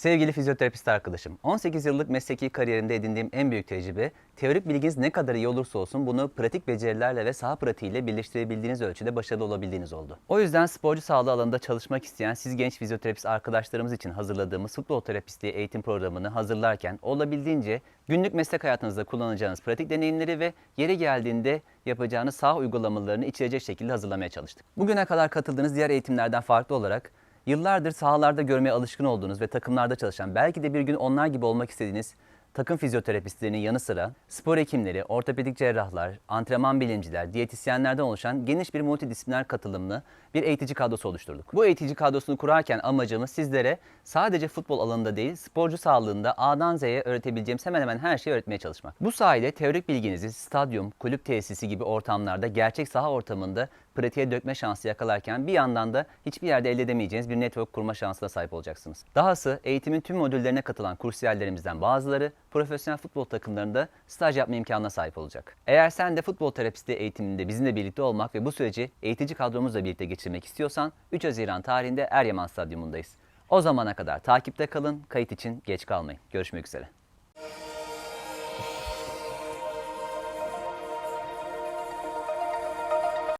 Sevgili fizyoterapist arkadaşım, 18 yıllık mesleki kariyerimde edindiğim en büyük tecrübe, teorik bilginiz ne kadar iyi olursa olsun bunu pratik becerilerle ve saha pratiğiyle birleştirebildiğiniz ölçüde başarılı olabildiğiniz oldu. O yüzden sporcu sağlığı alanında çalışmak isteyen siz genç fizyoterapist arkadaşlarımız için hazırladığımız futbol terapistliği eğitim programını hazırlarken olabildiğince günlük meslek hayatınızda kullanacağınız pratik deneyimleri ve yeri geldiğinde yapacağınız saha uygulamalarını içerecek şekilde hazırlamaya çalıştık. Bugüne kadar katıldığınız diğer eğitimlerden farklı olarak Yıllardır sahalarda görmeye alışkın olduğunuz ve takımlarda çalışan, belki de bir gün onlar gibi olmak istediğiniz takım fizyoterapistlerinin yanı sıra spor hekimleri, ortopedik cerrahlar, antrenman bilimciler, diyetisyenlerden oluşan geniş bir multidisipliner katılımlı bir eğitici kadrosu oluşturduk. Bu eğitici kadrosunu kurarken amacımız sizlere sadece futbol alanında değil, sporcu sağlığında A'dan Z'ye öğretebileceğimiz hemen hemen her şeyi öğretmeye çalışmak. Bu sayede teorik bilginizi stadyum, kulüp tesisi gibi ortamlarda, gerçek saha ortamında pratiğe dökme şansı yakalarken bir yandan da hiçbir yerde elde edemeyeceğiniz bir network kurma şansına sahip olacaksınız. Dahası eğitimin tüm modüllerine katılan kursiyerlerimizden bazıları profesyonel futbol takımlarında staj yapma imkanına sahip olacak. Eğer sen de futbol terapisti eğitiminde bizimle birlikte olmak ve bu süreci eğitici kadromuzla birlikte geçirmek istiyorsan 3 Haziran tarihinde Eryaman Stadyumundayız. O zamana kadar takipte kalın, kayıt için geç kalmayın. Görüşmek üzere.